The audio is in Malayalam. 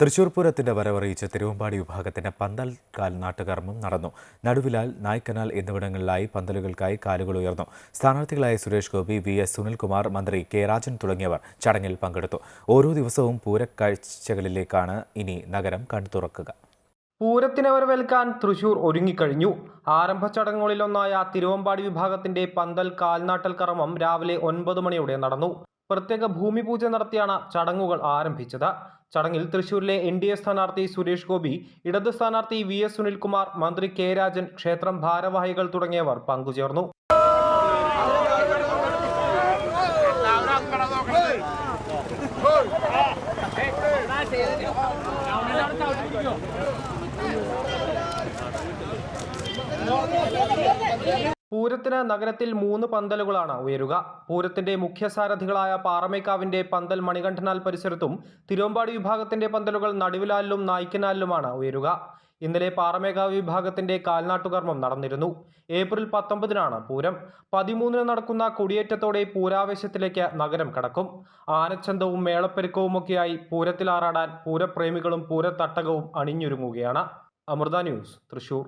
തൃശൂർ പൂരത്തിന്റെ വരവറിയിച്ച് തിരുവമ്പാടി വിഭാഗത്തിന്റെ പന്തൽ കാൽ നാട്ടുകർമ്മം നടന്നു. നടുവിലാൽ നായ്ക്കനാൽ എന്നിവിടങ്ങളിലായി പന്തലുകൾക്കായി കാലുകൾ ഉയർന്നു. സ്ഥാനാർത്ഥികളായ സുരേഷ് ഗോപി വി എസ് സുനിൽകുമാർ മന്ത്രി കെ രാജൻ തുടങ്ങിയവർ ചടങ്ങിൽ പങ്കെടുത്തു. ഓരോ ദിവസവും പൂരക്കാഴ്ചകളിലേക്കാണ് ഇനി നഗരം കൺതുറക്കുക പൂരത്തിനെ വരവേൽക്കാൻ തൃശൂർ ഒരുങ്ങിക്കഴിഞ്ഞു. ആരംഭ ചടങ്ങുകളിലൊന്നായ തിരുവമ്പാടി വിഭാഗത്തിന്റെ പന്തൽ കാൽനാട്ടൽ കർമ്മം രാവിലെ ഒൻപത് മണിയോടെ നടന്നു. പ്രത്യേക ഭൂമി പൂജ നടത്തിയാണ് ചടങ്ങുകൾ ആരംഭിച്ചത്. ചടങ്ങിൽ തൃശൂരിലെ എൻ ഡി എ സ്ഥാനാർത്ഥി സുരേഷ് ഗോപി ഇടത് സ്ഥാനാർത്ഥി വി എസ് സുനിൽകുമാർ മന്ത്രി കെ രാജൻ ക്ഷേത്രം ഭാരവാഹികൾ തുടങ്ങിയവർ പങ്കുചേർന്നു. പൂരത്തിന് നഗരത്തിൽ മൂന്ന് പന്തലുകളാണ് ഉയരുക. പൂരത്തിന്റെ മുഖ്യസാരഥികളായ പാറമേക്കാവിന്റെ പന്തൽ മണികണ്ഠനാൽ പരിസരത്തും തിരുവമ്പാടി വിഭാഗത്തിന്റെ പന്തലുകൾ നടുവിലാലിലും നായ്ക്കനാലിലുമാണ് ഉയരുക. ഇന്നലെ പാറമേക്കാവ് വിഭാഗത്തിന്റെ കാൽനാട്ടുകർമ്മം നടന്നിരുന്നു. ഏപ്രിൽ പത്തൊമ്പതിനാണ് പൂരം. പതിമൂന്നിന് നടക്കുന്ന കൊടിയേറ്റത്തോടെ പൂരാവേശത്തിലേക്ക് നഗരം കടക്കും. ആനച്ചന്തവും മേളപ്പെരുക്കവുമൊക്കെയായി പൂരത്തിലാറാടാൻ പൂരപ്രേമികളും പൂരത്തട്ടകവും അണിഞ്ഞൊരുങ്ങുകയാണ്. അമൃത ന്യൂസ് തൃശൂർ.